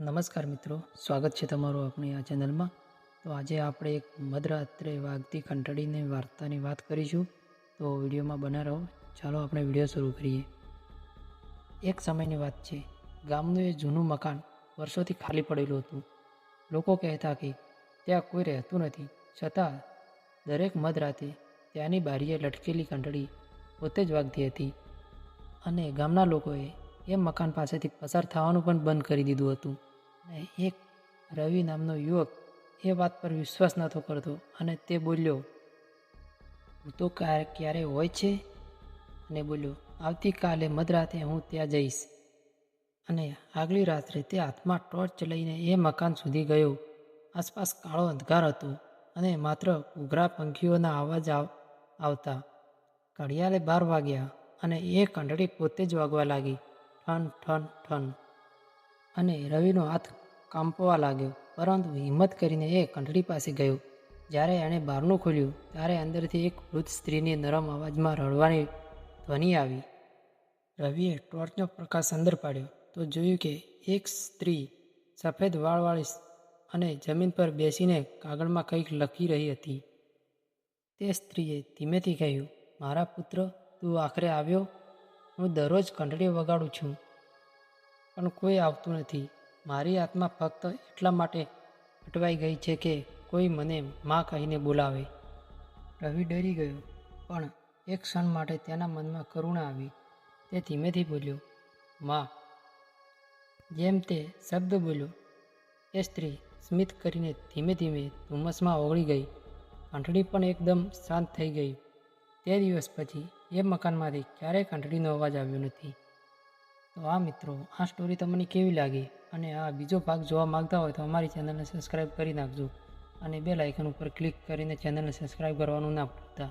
નમસ્કાર મિત્રો, સ્વાગત છે તમારું આપણી આ ચેનલમાં. તો આજે આપણે એક મધરાત્રે વાગતી કંટાળીની વાર્તાની વાત કરીશું. તો વિડીયોમાં બના રહો. ચાલો આપણે વીડિયો શરૂ કરીએ. એક સમયની વાત છે. ગામનું એ જૂનું મકાન વર્ષોથી ખાલી પડેલું હતું. લોકો કહેતા કે ત્યાં કોઈ રહેતું નથી. છતાં, દરેક મધરાતે ત્યાંની બારીએ લટકેલી કંટળી પોતે જ વાગતી હતી. અને ગામના લોકોએ એ મકાન પાસેથી પસાર થવાનું પણ બંધ કરી દીધું હતું. અને એક રવિ નામનો યુવક એ વાત પર વિશ્વાસ નહોતો કરતો અને તે બોલ્યો, હું તો ક્યારે હોય છે? અને બોલ્યો, આવતીકાલે મધરાતે હું ત્યાં જઈશ. અને આગલી રાત્રે તે હાથમાં ટોર્ચ લઈને એ મકાન સુધી ગયો. આસપાસ કાળો અંધકાર હતો અને માત્ર ઉઘરા પંખીઓના અવાજ આવ- આવતા. ઘડિયાળે બાર વાગ્યા અને એ કંડળી પોતે જ વાગવા લાગી. ઠન ઠન ઠન. અને રવિનો હાથ કાંપવા લાગ્યો. પરંતુ હિંમત કરીને એ કંઠડી પાસે ગયો. જ્યારે એણે બારણું ખોલ્યું, ત્યારે અંદરથી એક વૃદ્ધ સ્ત્રીની નરમ અવાજમાં રડવાની ધ્વનિ આવી. રવિએ ટોર્ચનો પ્રકાશ અંદર પાડ્યો, તો જોયું કે એક સ્ત્રી સફેદ વાળવાળી અને જમીન પર બેસીને કાગળમાં કંઈક લખી રહી હતી. તે સ્ત્રીએ ધીમેથી કહ્યું, મારા પુત્ર, તું આખરે આવ્યો? હું દરરોજ કંઠડી વગાડું છું. પણ કોઈ આવતું નથી. મારી આત્મા ફક્ત એટલા માટે અટવાઈ ગઈ છે કે કોઈ મને માં કહીને બોલાવે. રવિ ડરી ગયો, પણ એક ક્ષણ માટે તેના મનમાં કરુણા આવી. તે ધીમેથી બોલ્યો, માં. જેમ તે શબ્દ બોલ્યો, એ સ્ત્રી સ્મિત કરીને ધીમે ધીમે ધુમ્મસમાં ઓગળી ગઈ. ઘંટડી પણ એકદમ શાંત થઈ ગઈ. તે દિવસ પછી એ મકાનમાંથી ક્યારેય ઘંટડીનો અવાજ આવ્યો નથી. તો આ મિત્રો, આ સ્ટોરી તમને કેવી લાગી? અને આ બીજો ભાગ જોવા માંગતા હોય તો અમારી ચેનલને સબસ્ક્રાઈબ કરી નાખજો. અને બે લાઇકન ઉપર ક્લિક કરીને ચેનલને સબસ્ક્રાઈબ કરવાનું ના ભૂલતા.